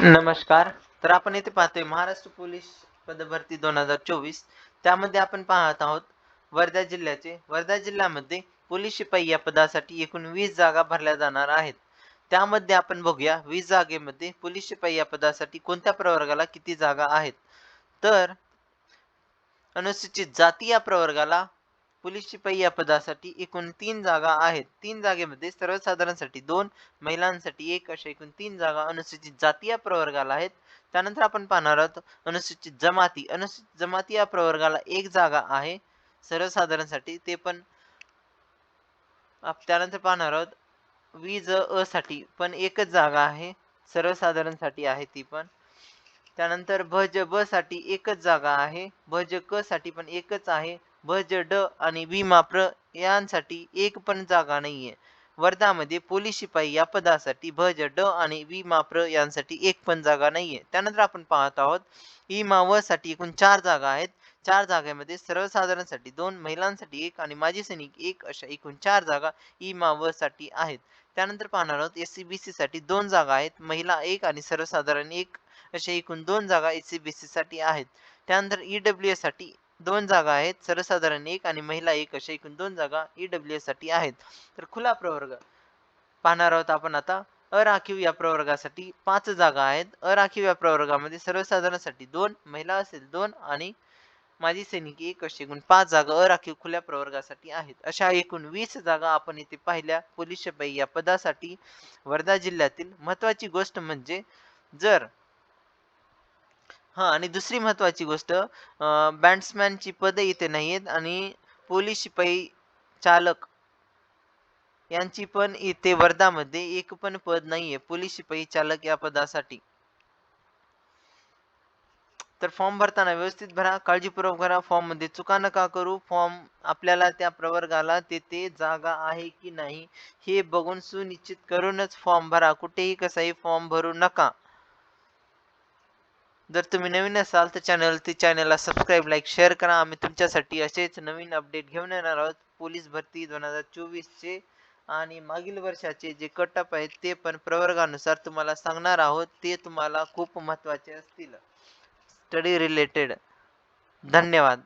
नमस्कार. तर आपण येथे पाहतोय महाराष्ट्र पोलीस पदभरती दोन हजार चोवीस. त्यामध्ये आपण पाहत आहोत वर्धा जिल्ह्याचे. वर्धा जिल्ह्यामध्ये पोलीस शिपाई या पदासाठी एकूण वीस जागा भरल्या जाणार आहेत. त्यामध्ये आपण बघूया वीस जागेमध्ये पोलीस शिपाई या पदासाठी कोणत्या प्रवर्गाला किती जागा आहेत. तर अनुसूचित जाती या प्रवर्गाला पोलीस शिपाई या पदासाठी एकूण तीन जागा आहेत. तीन जागेमध्ये सर्वसाधारणसाठी दोन महिलांसाठी एक अशा एकूण तीन जागा अनुसूचित जाती या प्रवर्गाला आहेत. त्यानंतर आपण पाहणार आहोत अनुसूचित जमाती. अनुसूचित जमाती या प्रवर्गाला एक जागा आहे. सर्वसाधारणसाठी ते पण त्यानंतर पाहणार आहोत वीज अ साठी पण एकच जागा आहे. सर्वसाधारणसाठी आहे ती पण. त्यानंतर भज ब साठी एकच जागा आहे. भज क साठी पण एकच आहे. भज ड आणि विमा प्र यांसाठी एक पण जागा नाहीये. वर्धामध्ये पोलीस शिपाई या पदासाठी भज ड आणि विमा प्र यांसाठी एक पण जागा नाहीये. त्यानंतर आपण पाहत आहोत इमा व साठी एकूण चार जागा आहेत. चार जागेमध्ये सर्वसाधारणसाठी दोन महिलांसाठी एक आणि माजी सैनिक एक अशा एकूण चार जागा इमा व साठी आहेत. त्यानंतर पाहणार आहोत एस सी बी सी साठी दोन जागा आहेत. महिला एक आणि सर्वसाधारण एक अशा एकूण दोन जागा एस सी बी सी साठी आहेत. त्यानंतर ईडब्ल्यू एससाठी दोन जागा आहेत सर्वसाधारण एक आणि महिला एक अशा एकूण दोन जागा ईडब्ल्यू एससाठी आहेत. तर खुला प्रवर्ग. पाहणार आहोत आपण आता अराखीव या प्रवर्गासाठी पाच जागा आहेत. अराखीव या प्रवर्गामध्ये सर्वसाधारणसाठी दोन महिला असेल दोन आणि माजी सैनिक एक अशी एकूण पाच जागा अराखीव खुल्या प्रवर्गासाठी आहेत. अशा एकूण वीस जागा आपण इथे पाहिल्या. पोलीस शिपाई या पदासाठी वर्धा जिल्ह्यातील महत्वाची गोष्ट म्हणजे जर हा आणि दुसरी महत्वाची गोष्ट बॅट्समॅनची पदे इथे नाहीयेत आणि पोलीस शिपाई चालक यांची पण इथे वर्धामध्ये एक पण पद नाहीये पोलीस शिपाई चालक या पदासाठी. तर फॉर्म भरताना व्यवस्थित भरा काळजीपूर्वक भरा फॉर्ममध्ये चुका नका करू फॉर्म आपल्याला त्या प्रवर्गाला तेथे जागा आहे की नाही हे बघून सुनिश्चित करूनच फॉर्म भरा कुठेही कसाही फॉर्म भरू नका. जर तुम्ही नवीन असाल तर चॅनल ते चॅनलला सबस्क्राईब लाईक शेअर करा. आम्ही तुमच्यासाठी असेच नवीन अपडेट घेऊन येणार आहोत. पोलीस भरती दोन हजार चोवीसचे आणि मागील वर्षाचे जे कटअप आहेत ते पण प्रवर्गानुसार तुम्हाला सांगणार आहोत. ते तुम्हाला खूप महत्त्वाचे असतील. स्टडी रिलेटेड धन्यवाद.